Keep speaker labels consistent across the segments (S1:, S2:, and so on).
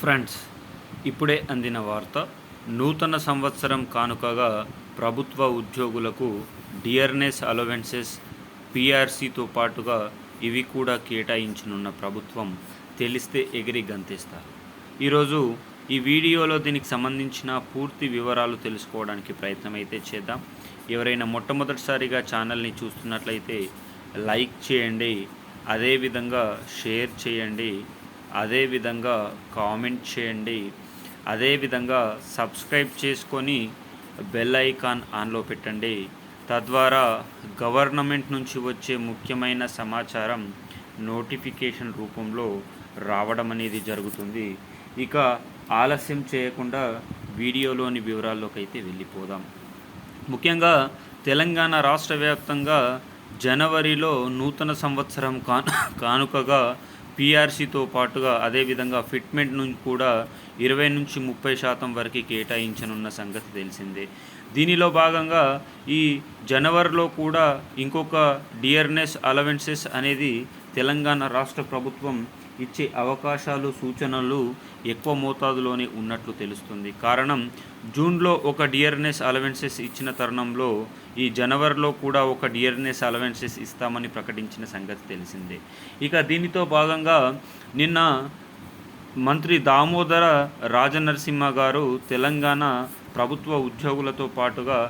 S1: Friends ఇప్పుడే అందిన వార్త నూతన సంవత్సరం కానుకగా ప్రభుత్వ ఉద్యోగులకు డియర్నెస్ అలవెన్సెస్ పీఆర్సీతో పాటుగా ఇవి కూడా కేటాయించనున్న ప్రభుత్వం తెలిస్తే ఎగిరి గంతేస్తారు. ఈరోజు ఈ వీడియోలో దీనికి సంబంధించిన పూర్తి వివరాలు తెలుసుకోవడానికి ప్రయత్నం అయితే చేద్దాం. ఎవరైనా మొట్టమొదటిసారిగా ఛానల్ని చూస్తున్నట్లయితే లైక్ చేయండి అదేవిధంగా షేర్ చేయండి అదేవిధంగా కామెంట్ చేయండి. అదేవిధంగా సబ్స్క్రైబ్ చేసుకొని బెల్ ఐకాన్ ఆన్లో పెట్టండి. తద్వారా గవర్నమెంట్ నుంచి వచ్చే ముఖ్యమైన సమాచారం నోటిఫికేషన్ రూపంలో రావడం అనేది జరుగుతుంది. ఇక ఆలస్యం చేయకుండా వీడియోలోని వివరాల్లోకి అయితే వెళ్ళిపోదాం. ముఖ్యంగా తెలంగాణ రాష్ట్ర వ్యాప్తంగా జనవరిలో నూతన సంవత్సరం కాను కానుకగా పీఆర్సీతో పాటుగా అదేవిధంగా ఫిట్మెంట్ నుంచి కూడా ఇరవై నుంచి ముప్పై శాతం వరకు కేటాయించనున్న సంగతి తెలిసిందే. దీనిలో భాగంగా ఈ జనవరిలో కూడా ఇంకొక డియర్నెస్ అలవెన్సెస్ అనేది తెలంగాణ రాష్ట్ర ప్రభుత్వం ఇచ్చే అవకాశాలు సూచనలు ఎక్కువ మోతాదులోనే ఉన్నట్లు తెలుస్తుంది. కారణం జూన్లో ఒక డియర్నెస్ అలవెన్సెస్ ఇచ్చిన తరుణంలో ఈ జనవరిలో కూడా ఒక డియర్నెస్ అలవెన్సెస్ ఇస్తామని ప్రకటించిన సంగతి తెలిసిందే. ఇక దీనితో భాగంగా నిన్న మంత్రి దామోదర రాజనరసింహ గారు తెలంగాణ ప్రభుత్వ ఉద్యోగులతో పాటుగా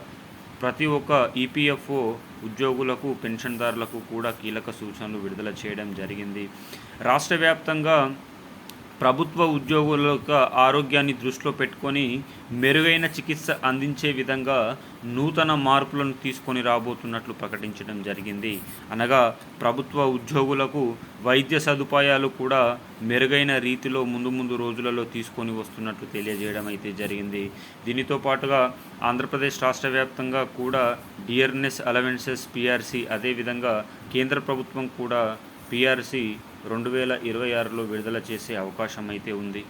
S1: ప్రతి ఒక్క ఈపీఎఫ్ఓ ఉద్యోగులకు పెన్షన్దారులకు కూడా కీలక సూచనలు విడుదల చేయడం జరిగింది. రాష్ట్ర వ్యాప్తంగా ప్రభుత్వ ఉద్యోగుల యొక్క ఆరోగ్యాన్ని దృష్టిలో పెట్టుకొని మెరుగైన చికిత్స అందించే విధంగా నూతన మార్పులను తీసుకొని రాబోతున్నట్లు ప్రకటించడం జరిగింది. అనగా ప్రభుత్వ ఉద్యోగులకు వైద్య సదుపాయాలు కూడా మెరుగైన రీతిలో ముందు ముందు రోజులలో తీసుకొని వస్తున్నట్లు తెలియజేయడం అయితే జరిగింది. దీనితో పాటుగా ఆంధ్రప్రదేశ్ రాష్ట్ర వ్యాప్తంగా కూడా డియర్నెస్ అలవెన్సెస్ పిఆర్సీ అదేవిధంగా కేంద్ర ప్రభుత్వం కూడా పిఆర్సీ రెండు వేల ఇరవై ఆరులో విడుదల చేసే అవకాశం అయితే ఉంది.